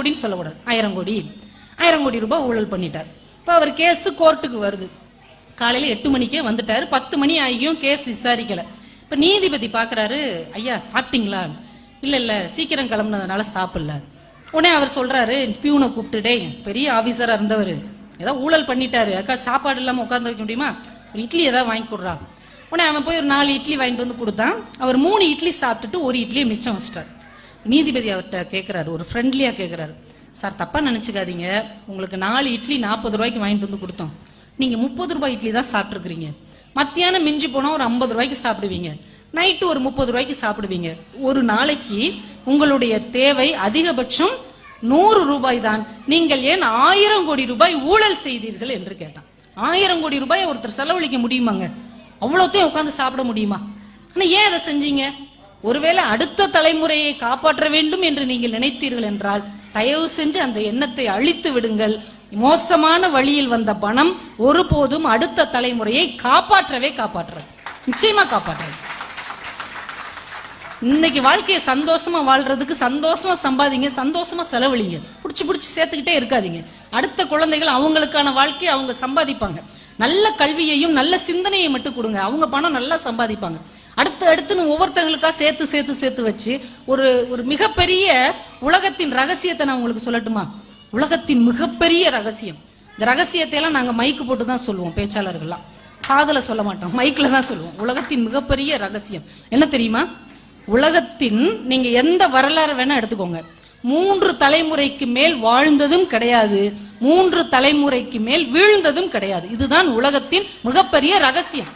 கோடின்னு சொல்லக்கூடாது. ஆயிரம் கோடி. ஆயிரம் கோடி ரூபாய் ஊழல் பண்ணிட்டார். இப்போ அவர் கேஸ் கோர்ட்டுக்கு வருது. காலையில் எட்டு மணிக்கே வந்துட்டார். பத்து மணி ஆகியும் கேஸ் விசாரிக்கல. இப்போ நீதிபதி பார்க்குறாரு ஐயா சாப்பிட்டீங்களா? இல்லை இல்லை சீக்கிரம் கிளம்புனதுனால சாப்பிடல. உடனே அவர் சொல்கிறாரு பியூனை கூப்பிட்டுடே பெரிய ஆஃபீஸராக இருந்தவர். ஏதோ ஊழல் பண்ணிட்டாரு. அக்கா சாப்பாடு இல்லாமல் உட்காந்து வைக்க முடியுமா? ஒரு இட்லி ஏதாவது வாங்கி கொடுறான் உடனே அவன் போய் ஒரு நாலு இட்லி வாங்கிட்டு வந்து கொடுத்தான். அவர் மூணு இட்லி சாப்பிட்டுட்டு ஒரு இட்லியை மிச்சம் வச்சிட்டார். நீதிபதி அவர்கிட்ட கேட்குறாரு ஒரு ஃப்ரெண்ட்லியாக கேட்குறாரு சார் தப்பாக நினச்சிக்காதீங்க. உங்களுக்கு நாலு இட்லி நாற்பது ரூபாய்க்கு வாங்கிட்டு வந்து கொடுத்தோம். நீங்கள் முப்பது ரூபாய் இட்லி தான் சாப்பிட்ருக்குறீங்க மத்தியானம் மிஞ்சி போனால் ஒரு ஐம்பது ரூபாய்க்கு சாப்பிடுவீங்க. நைட்டு ஒரு முப்பது ரூபாய்க்கு சாப்பிடுவீங்க. ஒரு நாளைக்கு உங்களுடைய தேவை அதிகபட்சம் நூறு ரூபாய் தான். நீங்கள் ஏன் ஆயிரம் கோடி ரூபாய் ஊழல் செய்தீர்கள்? என்று கேட்டான். ஆயிரம் கோடி ரூபாய் ஒருத்தர் செலவழிக்க முடியுமாங்க? அவ்வளோத்தையும் உட்காந்து சாப்பிட முடியுமா? ஆனால் ஏன் அதை செஞ்சீங்க? ஒருவேளை அடுத்த தலைமுறையை காப்பாற்ற வேண்டும் என்று நீங்கள் நினைத்தீர்கள் என்றால் தயவு செஞ்சு அந்த எண்ணத்தை அழித்து விடுங்கள். மோசமான வழியில் வந்த பணம் ஒருபோதும் அடுத்த தலைமுறையை காப்பாற்றவே காப்பாற்றுறது நிச்சயமா காப்பாற்றுறது இன்னைக்கு வாழ்க்கையை சந்தோஷமா வாழ்றதுக்கு சந்தோஷமா சம்பாதிங்க சந்தோஷமா செலவழிங்க. பிடிச்சி புடிச்சு சேர்த்துக்கிட்டே இருக்காதீங்க. அடுத்த குழந்தைகள் அவங்களுக்கான வாழ்க்கையை அவங்க சம்பாதிப்பாங்க. நல்ல கல்வியையும் நல்ல சிந்தனையை மட்டும் கொடுங்க. அவங்க பணம் நல்லா சம்பாதிப்பாங்க. அடுத்து அடுத்துன்னு ஒவ்வொருத்தங்களுக்கா சேர்த்து சேர்த்து சேர்த்து வச்சு ஒரு ஒரு மிகப்பெரிய உலகத்தின் ரகசியத்தை நான் உங்களுக்கு சொல்லட்டுமா? உலகத்தின் மிகப்பெரிய ரகசியம். இந்த ரகசியத்தை எல்லாம் நாங்கள் மைக்கு போட்டு தான் சொல்லுவோம் பேச்சாளர்கள்லாம். காதல சொல்ல மாட்டோம் மைக்கில் தான் சொல்லுவோம். உலகத்தின் மிகப்பெரிய ரகசியம். என்ன தெரியுமா? உலகத்தின் நீங்க எந்த வரலாறு வேணா எடுத்துக்கோங்க. மூன்று தலைமுறைக்கு மேல் வாழ்ந்ததும் கிடையாது. மூன்று தலைமுறைக்கு மேல் வீழ்ந்ததும் கிடையாது. இதுதான் உலகத்தின் மிகப்பெரிய ரகசியம்.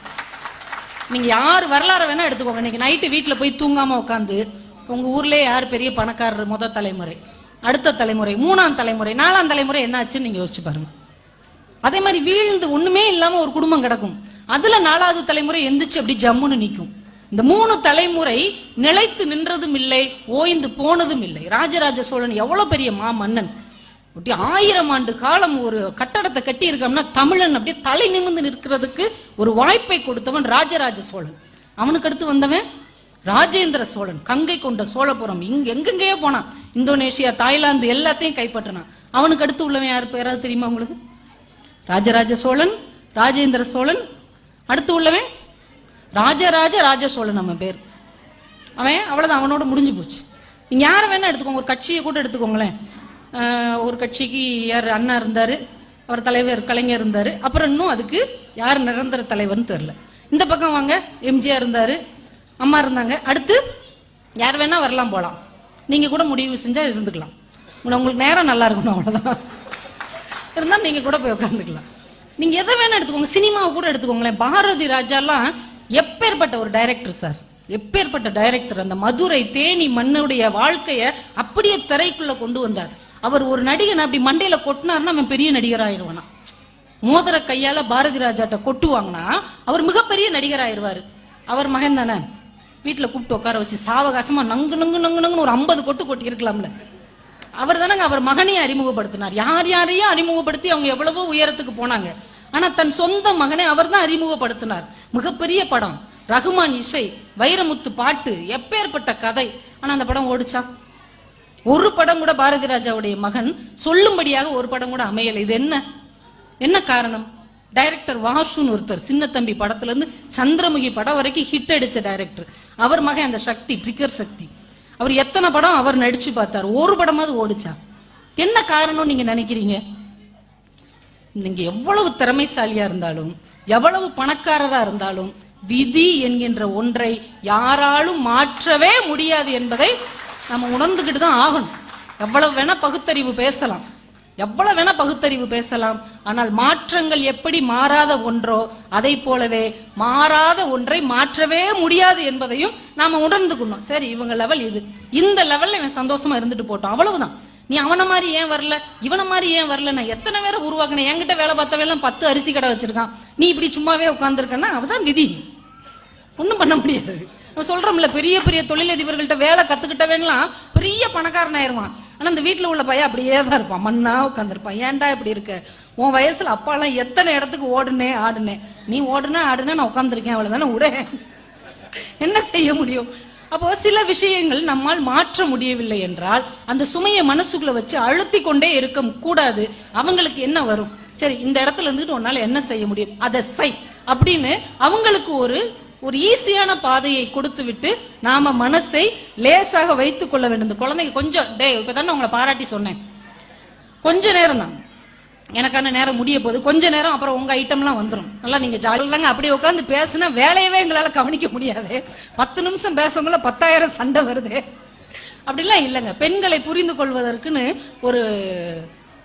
நீங்க யார் வரலாறு வேணா எடுத்துக்கோங்க. இன்னைக்கு நைட்டு வீட்டில் போய் தூங்காம உட்காந்து உங்க ஊர்லயே யார் பெரிய பணக்காரர் முத தலைமுறை அடுத்த தலைமுறை மூணாம் தலைமுறை நாலாம் தலைமுறை என்னாச்சுன்னு நீங்க யோசிச்சு பாருங்க. அதே மாதிரி வீழ்ந்து ஒண்ணுமே இல்லாம ஒரு குடும்பம் கிடக்கும். அதுல நாலாவது தலைமுறை எந்திரிச்சு அப்படி ஜம்முன்னு நிற்கும் இந்த மூணு தலைமுறை நிலைத்து நின்றதும் இல்லை ஓய்ந்து போனதும் இல்லை. ராஜராஜ சோழன் எவ்வளவு பெரிய மா மன்னன் அப்படி ஆயிரம் ஆண்டு காலம் ஒரு கட்டடத்தை கட்டி இருக்கோம்னா தமிழன் அப்படியே தலை நிமிர்ந்து நிற்கிறதுக்கு ஒரு வாய்ப்பை கொடுத்தவன் ராஜராஜ சோழன். அவனுக்கு அடுத்து வந்தவன் ராஜேந்திர சோழன் கங்கை கொண்ட சோழபுரம். இங்க எங்கெங்கேயோ போனான். இந்தோனேஷியா தாய்லாந்து எல்லாத்தையும் கைப்பற்றினான். அவனுக்கு அடுத்து உள்ளவன் யார்? பேராது தெரியுமா உங்களுக்கு? ராஜராஜ சோழன் ராஜேந்திர சோழன். அடுத்து உள்ளவன் ராஜராஜ ராஜ சோழன் நம்ம பேர். அவன் அவ்வளவுதான். அவனோட முடிஞ்சு போச்சு. நீங்க யாரை வேணா எடுத்துக்கோங்க. ஒரு கட்சியை கூட எடுத்துக்கோங்களேன். ஒரு கட்சிக்கு யார் அண்ணா இருந்தார் அவர் தலைவர் கலைஞர் இருந்தார். அப்புறம் இன்னும் அதுக்கு யார் நிரந்தர தலைவர்னு தெரில இந்த பக்கம் வாங்க எம்ஜிஆர் இருந்தார் அம்மா இருந்தாங்க. அடுத்து யார் வேணால் வரலாம் போகலாம் நீங்கள் கூட முடிவு செஞ்சால் இருந்துக்கலாம். உங்களை- உங்களுக்கு நேரம் நல்லா இருக்கணும் அவ்வளோதான் இருந்தால் நீங்கள் கூட போய் உட்காந்துக்கலாம். நீங்கள் எதை வேணால் எடுத்துக்கோங்க. சினிமாவை கூட எடுத்துக்கோங்களேன். பாரதி ராஜாலாம் எப்பேற்பட்ட ஒரு டைரக்டர் சார் எப்பேற்பட்ட டைரக்டர் அந்த மதுரை தேனி மண்ணுடைய வாழ்க்கையை அப்படியே திரைக்குள்ளே கொண்டு வந்தார். அவர் ஒரு நடிகன் அப்படி மண்டையில கொட்டினார்னா அவன் பெரிய நடிகர் ஆயிடுவானா மோதிர கையால பாரதி ராஜாட்ட கொட்டுவாங்கன்னா அவர் மிகப்பெரிய நடிகர் ஆயிடுவாரு அவர் மகன் தானே? வீட்டுல கூப்பிட்டு உட்கார வச்சு சாவகாசமா நங்கு நங்கு நங்கு நங்குன்னு ஒரு ஐம்பது கொட்டு கொட்டி இருக்கலாம்ல அவர் தானங்க அவர் மகனையும் அறிமுகப்படுத்தினார். யார் யாரையும் அறிமுகப்படுத்தி அவங்க எவ்வளவோ உயரத்துக்கு போனாங்க. ஆனா தன் சொந்த மகனை அவர் தான் அறிமுகப்படுத்தினார். மிகப்பெரிய படம். ரகுமான் இசை வைரமுத்து பாட்டு எப்பேற்பட்ட கதை. ஆனா அந்த படம் ஓடிச்சா? ஒரு படம் கூட பாரதி ராஜாவுடைய மகன் சொல்லும்படியாக ஒரு படம் கூட அமையல. இது என்ன? என்ன காரணம்? டைரக்டர் வாசுன்னு ஒருத்தர் சின்ன தம்பி படத்துல இருந்து சந்திரமுகி படம் வரைக்கும் ஹிட் அடிச்ச டைரக்டர் அவர் மகன் அந்த சக்தி ட்ரிக்கர் சக்தி. அவர் எத்தனை படம் அவர் நடிச்சு பார்த்தார்? ஒரு படமாவது ஓடுச்சா? என்ன காரணம் நீங்க நினைக்கிறீங்க? நீங்க எவ்வளவு திறமைசாலியா இருந்தாலும் எவ்வளவு பணக்காரரா இருந்தாலும் விதி என்கின்ற ஒன்றை யாராலும் மாற்றவே முடியாது என்பதை நம்ம உணர்ந்துக்கிட்டு தான் ஆகணும். எவ்வளவு வேணா பகுத்தறிவு பேசலாம். எவ்வளவு வேணா பகுத்தறிவு பேசலாம். ஆனால் மாற்றங்கள் எப்படி மாறாத ஒன்றோ அதை போலவே மாறாத ஒன்றை மாற்றவே முடியாது என்பதையும் நாம உணர்ந்துக்கணும். சரி இவங்க லெவல் இது. இந்த லெவல்ல இவன் சந்தோஷமா இருந்துட்டு போட்டோம். அவ்வளவுதான். நீ அவனை மாதிரி ஏன் வரல? இவனை மாதிரி ஏன் வரல? நான் எத்தனை பேரை உருவாக்கினேன் என்கிட்ட வேலை பார்த்தவெல்லாம் பத்து அரிசி கடை வச்சிருக்கான். நீ இப்படி சும்மாவே உட்காந்துருக்கன்னா அவதான் விதி. ஒன்றும் பண்ண முடியாது. நான் சொல்றோம்ல பெரிய பெரிய தொழிலதிபர்கள்ட்ட வேலை கத்துக்கிட்டவன்லாம் பெரிய பணக்காரன் ஆயிருவான் ஆனா அந்த வீட்டுல உள்ள பையன் அப்படியே தான் இருப்பான். மண்ணா உட்காந்துருப்பான் ஏன்டா இப்படி இருக்க? உன் வயசுல அப்பாலாம் எத்தனை இடத்துக்கு ஓடுனேன் ஆடுனேன் நீ ஓடுனா ஆடுனா நான் உட்காந்துருக்கேன் அவ்வளவுதானே? உடே. என்ன செய்ய முடியும்? அப்போ சில விஷயங்கள் நம்மால் மாற்ற முடியவில்லை என்றால் அந்த சுமையை மனசுக்குள்ள வச்சு அழுத்தி கொண்டே இருக்க கூடாது. அவங்களுக்கு என்ன வரும்? சரி இந்த இடத்துல இருந்துட்டு உன்னால என்ன செய்ய முடியும்? அதை செய். அப்படின்னு அவங்களுக்கு ஒரு ஒரு ஈஸியான பாதையை கொடுத்து விட்டு நாம மனசை லேசாக வைத்துக் கொள்ள வேண்டும். இந்த குழந்தைங்க கொஞ்சம் டே இப்பதானே உங்களை பாராட்டி சொன்னேன். கொஞ்ச நேரம் தான். எனக்கான நேரம் முடிய போகுது. கொஞ்ச நேரம் அப்புறம் உங்க ஐட்டம்லாம் வந்துடும் நல்லா நீங்க ஜாலியாங்க அப்படியே உட்காந்து பேசுனா வேலையவே எங்களால கவனிக்க முடியாது. பத்து நிமிஷம் பேசக்குள்ள பத்தாயிரம் சண்டை வருது. அப்படிலாம் இல்லைங்க. பெண்களை புரிந்து கொள்வதற்குன்னு ஒரு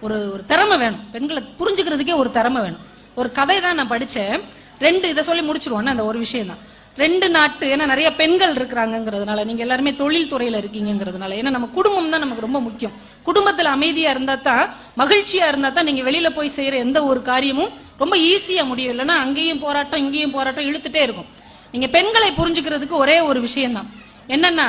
ஒரு ஒரு திறமை வேணும். பெண்களை புரிஞ்சுக்கிறதுக்கே ஒரு திறமை வேணும். ஒரு கதை தான் நான் படித்தேன் ரெண்டு இதை சொல்லி முடிச்சிருவோன்னு அந்த ஒரு விஷயம் தான் ரெண்டு நாட்டு ஏன்னா நிறைய பெண்கள் இருக்கிறாங்கங்கிறதுனால நீங்க எல்லாருமே தொழில் துறையில இருக்கீங்கங்கிறதுனால ஏன்னா நம்ம குடும்பம் தான் நமக்கு ரொம்ப முக்கியம். குடும்பத்துல அமைதியா இருந்தா தான் மகிழ்ச்சியா இருந்தா தான் நீங்க வெளியில போய் செய்யற எந்த ஒரு காரியமும் ரொம்ப ஈஸியா முடியும். இல்லைன்னா அங்கேயும் போராட்டம் இங்கேயும் போராட்டம் இழுத்துட்டே இருக்கும். நீங்க பெண்களை புரிஞ்சுக்கிறதுக்கு ஒரே ஒரு விஷயம்தான். என்னன்னா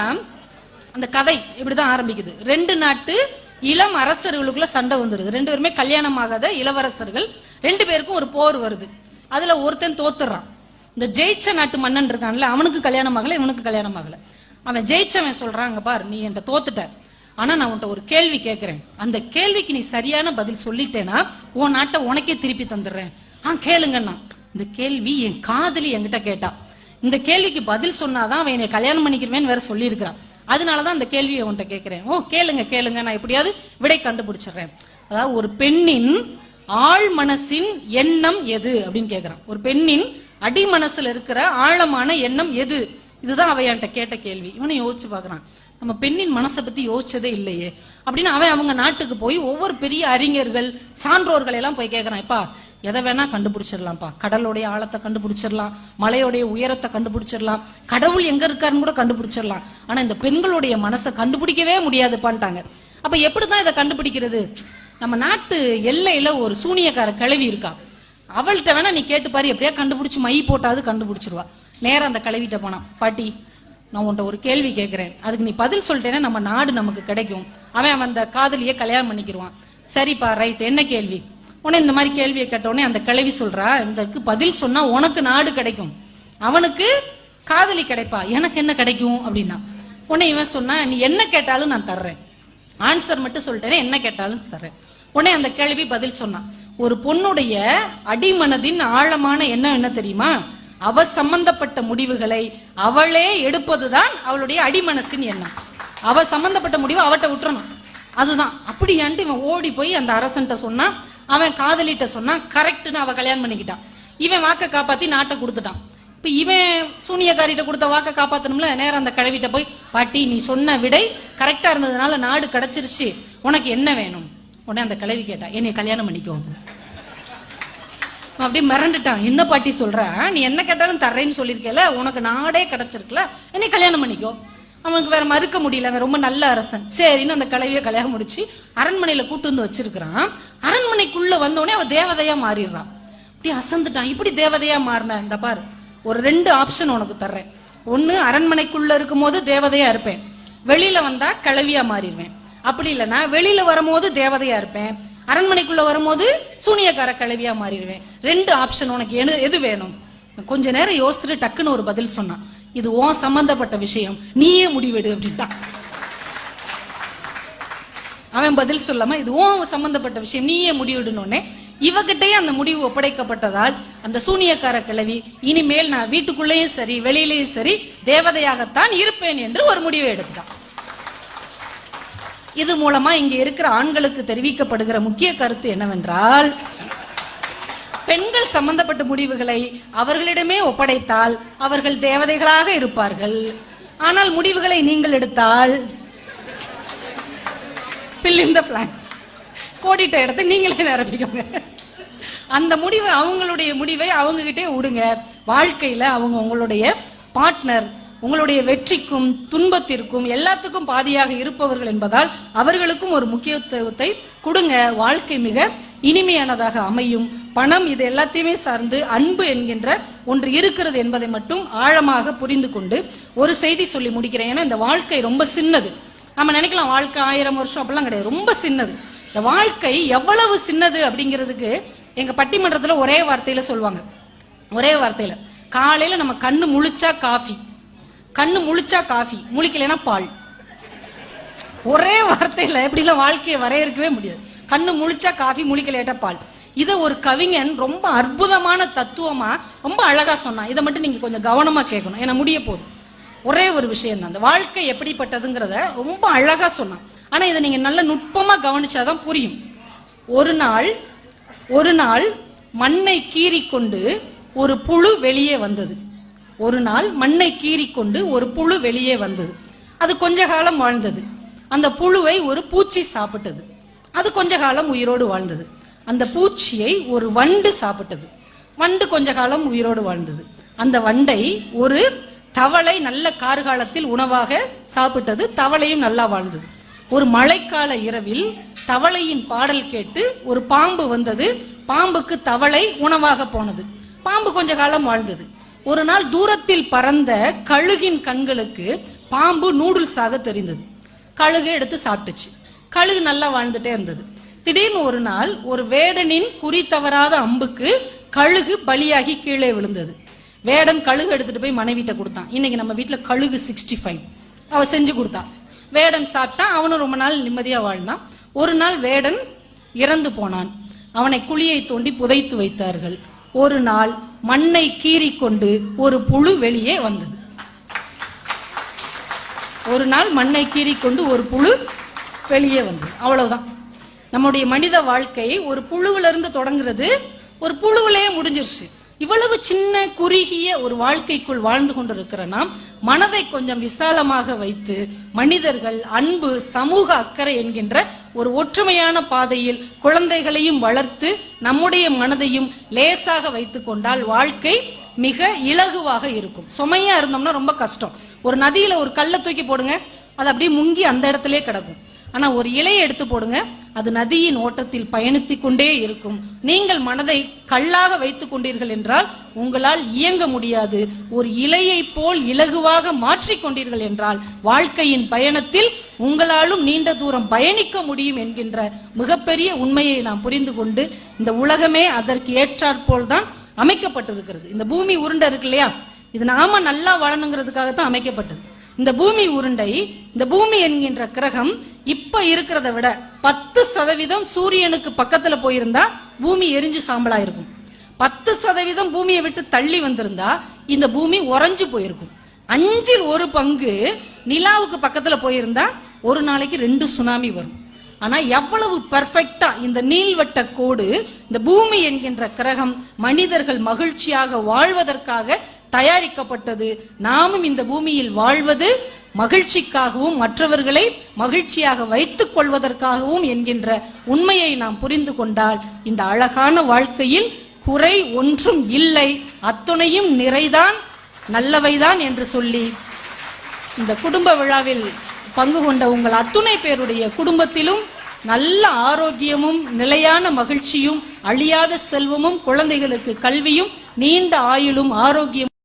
அந்த கதை இப்படிதான் ஆரம்பிக்குது. ரெண்டு நாட்டு இளம் அரசர்களுக்குள்ள சண்டை வந்துருது. ரெண்டு பேருமே கல்யாணம் ஆகாத இளவரசர்கள். ரெண்டு பேருக்கும் ஒரு போர் வருது. அதுல ஒருத்தன் தோத்துறான். இந்த ஜெயிச்ச நாட்டு மன்னன் இருக்கான்ல அவனுக்கு கல்யாணம் ஆகல இவனுக்கு கல்யாணம் ஆகல. அவன் ஜெயிச்சவன் சொல்றாங்க பார் நீ என்கிட்ட தோத்துட்ட. ஆனா நான் உன்கிட்ட ஒரு கேள்வி கேட்கிறேன் அந்த கேள்விக்கு நீ சரியான பதில் சொல்லிட்டேனா உன் நாட்டை உனக்கே திருப்பி தந்துடுறேன். ஆ கேளுங்கண்ணா. இந்த கேள்வி என் காதலி என்கிட்ட கேட்டா. இந்த கேள்விக்கு பதில் சொன்னாதான் அவன் என்னை கல்யாணம் பண்ணிக்கிறவேன்னு வேற சொல்லியிருக்கிறான் அதனாலதான் அந்த கேள்வியை உன்கிட்ட கேட்கிறேன் ஓ கேளுங்க கேளுங்க நான் எப்படியாவது விடை கண்டுபிடிச்சிடுறேன். அதாவது ஒரு பெண்ணின் ஆழ் மனசின் எண்ணம் எது அப்படின்னு கேக்குறான். ஒரு பெண்ணின் அடி மனசுல இருக்கிற ஆழமான எண்ணம் எது? இதுதான் அவன் என்கிட்ட கேட்ட கேள்வி. இவனை யோசிச்சு பார்க்கறான். நம்ம பெண்ணின் மனசை பத்தி யோசிச்சதே இல்லையே. அப்படின்னு அவன் அவங்க நாட்டுக்கு போய் ஒவ்வொரு பெரிய அறிஞர்கள் சான்றோர்களை எல்லாம் போய் கேட்கறான் இப்பா எதை வேணா கண்டுபிடிச்சிடலாம்ப்பா. கடலுடைய ஆழத்தை கண்டுபிடிச்சிடலாம். மலையோடைய உயரத்தை கண்டுபிடிச்சிடலாம். கடவுள் எங்க இருக்காருன்னு கூட கண்டுபிடிச்சிடலாம். ஆனா இந்த பெண்களுடைய மனசை கண்டுபிடிக்கவே முடியாதுப்பான்ட்டாங்க. அப்ப எப்படிதான் இதை கண்டுபிடிக்கிறது? நம்ம நாட்டு எல்லையில ஒரு சூனியக்கார கிளவி இருக்கா. அவள்கிட்ட வேணா நீ கேட்டு பாரு எப்படியா கண்டுபிடிச்சு மை போட்டாவது கண்டுபிடிச்சிருவா. நேரம் அந்த கழுவிட்ட போனான் பாட்டி நான் உன்ட்ட ஒரு கேள்வி கேட்கிறேன் அதுக்கு நீ பதில் சொல்லிட்டேன்னா நம்ம நாடு நமக்கு கிடைக்கும். அவன் அவன் அந்த காதலியை கல்யாணம் பண்ணிக்கிருவான். சரிப்பா ரைட் என்ன கேள்வி? உடனே இந்த மாதிரி கேள்வியை கேட்டோடனே அந்த கிளவி சொல்றா இந்த பதில் சொன்னா உனக்கு நாடு கிடைக்கும். அவனுக்கு காதலி கிடைப்பா. எனக்கு என்ன கிடைக்கும்? அப்படின்னா. உடனே இவன் சொன்னா நீ என்ன கேட்டாலும் நான் தர்றேன். ஆன்சர் மட்டும் சொல்லிட்டேனே என்ன கேட்டாலும் தர்றேன். உடனே அந்த கேள்வி பதில் சொன்னான் ஒரு பொண்ணுடைய அடிமனதின் ஆழமான எண்ணம் என்ன தெரியுமா? அவ சம்பந்தப்பட்ட முடிவுகளை அவளே எடுப்பதுதான் அவளுடைய அடிமனசின் எண்ணம். அவ சம்பந்தப்பட்ட முடிவு அவட்ட விட்டுறணும். அதுதான். அப்படியான்ட்டு இவன் ஓடி போய் அந்த அரசன்ட்ட சொன்னான். அவன் காதலிட்ட சொன்னான். கரெக்ட்னு அவ கல்யாணம் பண்ணிக்கிட்டான். இவன் வாக்க காப்பாத்தி நாட்டை கொடுத்துட்டான். இப்ப இவன் சூனியக்காரிட்ட கொடுத்த வாக்க காப்பாத்தணும்ல? நேரம் அந்த கழுவிட்ட போய் பாட்டி நீ சொன்ன விடை கரெக்டா இருந்ததுனால நாடு கிடைச்சிருச்சு. உனக்கு என்ன வேணும்? உடனே அந்த கிளவி கேட்டா என்னை கல்யாணம் பண்ணிக்கோ. அவன் அப்படியே மிரண்டுட்டான். என்ன பாட்டி சொல்ற? நீ என்ன கேட்டாலும் தர்றேன்னு சொல்லியிருக்கல? உனக்கு நாடே கிடைச்சிருக்குல. என்னை கல்யாணம் பண்ணிக்கோ. அவனுக்கு வேற மறுக்க முடியல. அவன் ரொம்ப நல்ல அரசன். சரின்னு அந்த கலவியை கல்யாணம் முடிச்சு அரண்மனையில கூட்டு வந்து வச்சிருக்கிறான். அரண்மனைக்குள்ள வந்தோடனே அவன் தேவதையா மாறிடுறான். இப்படி அசந்துட்டான். இப்படி தேவதையா மாறின இந்த பார். ஒரு ரெண்டு ஆப்ஷன் உனக்கு தர்றேன். ஒண்ணு அரண்மனைக்குள்ள இருக்கும்போது தேவதையா இருப்பேன். வெளியில வந்தா கிளவியா மாறிடுவேன். அப்படி இல்லைன்னா வெளியில வரும்போது தேவதையா இருப்பேன். அரண்மனைக்குள்ள வரும்போது சூனியக்கார கிளவியா மாறிடுவேன். ரெண்டு ஆப்ஷன் உனக்கு எது எது வேணும்? கொஞ்ச நேரம் யோசிச்சுட்டு டக்குன்னு ஒரு பதில் சொன்னான். இது உன் சம்பந்தப்பட்ட விஷயம். நீயே முடிவெடு அப்படின்ட்டான் அவன் பதில் சொல்லாம இது உன் சம்பந்தப்பட்ட விஷயம். நீயே முடிவெடுனோடனே இவகிட்டயே அந்த முடிவு ஒப்படைக்கப்பட்டதால் அந்த சூனியக்கார கிழவி இனிமேல் நான் வீட்டுக்குள்ளேயும் சரி வெளியிலேயும் சரி தேவதையாகத்தான் இருப்பேன் என்று ஒரு முடிவை எடுத்தான் இது மூலமா இங்க இருக்கிற ஆண்களுக்கு தெரிவிக்கப்படுகிற முக்கிய கருத்து என்னவென்றால் பெண்கள் சம்பந்தப்பட்ட முடிவுகளை அவர்களிடமே ஒப்படைத்தால் அவர்கள் தேவதைகளாக இருப்பார்கள். ஆனால் முடிவுகளை நீங்கள் எடுத்தால் ஃபில் இன் த blanks கோடிட்ட இடத்தை நீங்களே நிரப்பிக்கோங்க அந்த முடிவை அவங்களுடைய முடிவை அவங்க கிட்டே விடுங்க. வாழ்க்கையில அவங்க உங்களுடைய பார்ட்னர் உங்களுடைய வெற்றிக்கும் துன்பத்திற்கும் எல்லாத்துக்கும் பாதியாக இருப்பவர்கள் என்பதால் அவர்களுக்கும் ஒரு முக்கியத்துவத்தை கொடுங்க. வாழ்க்கை மிக இனிமையானதாக அமையும். பணம் இது எல்லாத்தையுமே சார்ந்து அன்பு என்கின்ற ஒன்று இருக்கிறது என்பதை மட்டும் ஆழமாக புரிந்து கொண்டு ஒரு செய்தி சொல்லி முடிக்கிறேன். ஏன்னா இந்த வாழ்க்கை ரொம்ப சின்னது. நம்ம நினைக்கலாம் வாழ்க்கை ஆயிரம் வருஷம் அப்படிலாம் கிடையாது. ரொம்ப சின்னது. இந்த வாழ்க்கை எவ்வளவு சின்னது அப்படிங்கிறதுக்கு எங்க பட்டிமன்றத்துல ஒரே வார்த்தையில சொல்லுவாங்க. ஒரே வார்த்தையில. காலையில நம்ம கண்ணு முழிச்சா காஃபி. கண்ணு முழிச்சா காஃபி முழிக்கலைன்னா பால். ஒரே வார்த்தையில எப்படிலாம் வாழ்க்கையை வரையறுக்கவே முடியாது. கண்ணு முழிச்சா காஃபி முழிக்கலையாட்ட பால். இதை ஒரு கவிஞன் ரொம்ப அற்புதமான தத்துவமா ரொம்ப அழகா சொன்னான். இதை மட்டும் நீங்க கொஞ்சம் கவனமா கேட்கணும். ஏன்னா முடிய போகுது. ஒரே ஒரு விஷயம் தான் அந்த வாழ்க்கை எப்படிப்பட்டதுங்கிறத ரொம்ப அழகா சொன்னான். ஆனா இதை நீங்க நல்ல நுட்பமா கவனிச்சாதான் புரியும். ஒரு நாள் ஒரு நாள் மண்ணை கீறிக்கொண்டு ஒரு புழு வெளியே வந்தது. ஒரு நாள் மண்ணை கீறிக்கொண்டு ஒரு புழு வெளியே வந்தது. அது கொஞ்ச காலம் வாழ்ந்தது. அந்த புழுவை ஒரு பூச்சி சாப்பிட்டது. அது கொஞ்ச காலம் உயிரோடு வாழ்ந்தது. அந்த பூச்சியை ஒரு வண்டு சாப்பிட்டது. வண்டு கொஞ்ச காலம் உயிரோடு வாழ்ந்தது. அந்த வண்டை ஒரு தவளை நல்ல கார்காலத்தில் உணவாக சாப்பிட்டது. தவளையும் நல்லா வாழ்ந்தது. ஒரு மழைக்கால இரவில் தவளையின் பாடல் கேட்டு ஒரு பாம்பு வந்தது. பாம்புக்கு தவளை உணவாக போனது. பாம்பு கொஞ்ச காலம் வாழ்ந்தது. ஒரு நாள் தூரத்தில் பறந்த கழுகின் கண்களுக்கு பாம்பு நூடுல்ஸாக தெரிந்தது. கழுகு எடுத்து சாப்பிட்டுச்சு. கழுகு நல்லா வாழ்ந்துட்டே இருந்தது. திடீர்னு ஒரு நாள் ஒரு வேடனின் குறி தவறாத அம்புக்கு கழுகு பலியாகி கீழே விழுந்தது. வேடன் கழுகு எடுத்துட்டு போய் மனைவிட்ட கொடுத்தான். இன்னைக்கு நம்ம வீட்டில் கழுகு சிக்ஸ்டி ஃபைவ் அவ செஞ்சு கொடுத்தா. வேடன் சாப்பிட்டான் அவனும் ரொம்ப நாள் நிம்மதியாக வாழ்ந்தான். ஒரு நாள் வேடன் இறந்து போனான். அவனை குழியை தோண்டி புதைத்து வைத்தார்கள். ஒரு நாள் மண்ணை கீறிக்கொண்டு ஒரு புழு வெளியே வந்தது. ஒரு நாள் மண்ணை கீறிக்கொண்டு ஒரு புழு வெளியே வந்தது. அவ்வளவுதான். நம்முடைய மனித வாழ்க்கை ஒரு புழுவில இருந்து தொடங்குறது ஒரு புழுவிலேயே முடிஞ்சிருச்சு. இவ்வளவு சின்ன குறுகிய ஒரு வாழ்க்கைக்குள் வாழ்ந்து கொண்டிருக்கிற நாம் மனதை கொஞ்சம் விசாலமாக வைத்து மனிதர்கள் அன்பு சமூக அக்கறை என்கின்ற ஒரு ஒற்றுமையான பாதையில் குழந்தைகளையும் வளர்த்து நம்முடைய மனதையும் லேசாக வைத்து கொண்டால் வாழ்க்கை மிக இலகுவாக இருக்கும். சுமையா இருந்தோம்னா ரொம்ப கஷ்டம். ஒரு நதியில ஒரு கல்லை தூக்கி போடுங்க. அது அப்படியே முங்கி அந்த இடத்துலயே கிடக்கும். ஆனா ஒரு இலையை எடுத்து போடுங்க. அது நதியின் ஓட்டத்தில் பயணித்து கொண்டே இருக்கும். நீங்கள் மனதை கல்லாக வைத்துக் கொண்டீர்கள் என்றால் உங்களால் இயங்க முடியாது. ஒரு இலையை போல் இலகுவாக மாற்றிக்கொண்டீர்கள் என்றால் வாழ்க்கையின் பயணத்தில் உங்களாலும் நீண்ட தூரம் பயணிக்க முடியும் என்கின்ற மிகப்பெரிய உண்மையை நாம் புரிந்து கொண்டு இந்த உலகமே அதற்கு ஏற்றாற்போல் தான் அமைக்கப்பட்டிருக்கிறது. இந்த பூமி உருண்டை இருக்கு இல்லையா? இது நாம நல்லா வாழணுங்கிறதுக்காக தான் அமைக்கப்பட்டது. இந்த பூமி உருண்டை இந்த பூமி என்கின்ற கிரகம் இப்ப இருக்கிறத விட பத்து சதவீதம் சூரியனுக்கு பக்கத்துல போயிருந்தா பூமி எரிஞ்சு சாம்பலா இருக்கும் பத்து சதவீதம் பூமியை விட்டு தள்ளி வந்திருந்தா இந்த பூமி உறைஞ்சு போயிருக்கும். அஞ்சில் ஒரு பங்கு நிலாவுக்கு பக்கத்துல போயிருந்தா ஒரு நாளைக்கு ரெண்டு சுனாமி வரும். ஆனா எவ்வளவு பெர்ஃபெக்டா இந்த நீள்வட்ட கோடு இந்த பூமி என்கின்ற கிரகம் மனிதர்கள் மகிழ்ச்சியாக வாழ்வதற்காக தயாரிக்கப்பட்டது. நாமும் இந்த பூமியில் வாழ்வது மகிழ்ச்சிக்காகவும் மற்றவர்களை மகிழ்ச்சியாக வைத்துக் கொள்வதற்காகவும் என்கின்ற உண்மையை நாம் புரிந்து கொண்டால் இந்த அழகான வாழ்க்கையில் குறை ஒன்றும் இல்லை. அத்துணையும் நிறைதான் நல்லவைதான் என்று சொல்லி இந்த குடும்ப விழாவில் பங்கு கொண்ட உங்கள் அத்துணை பேருடைய குடும்பத்திலும் நல்ல ஆரோக்கியமும் நிலையான மகிழ்ச்சியும் அழியாத செல்வமும் குழந்தைகளுக்கு கல்வியும் நீண்ட ஆயுளும் ஆரோக்கியம்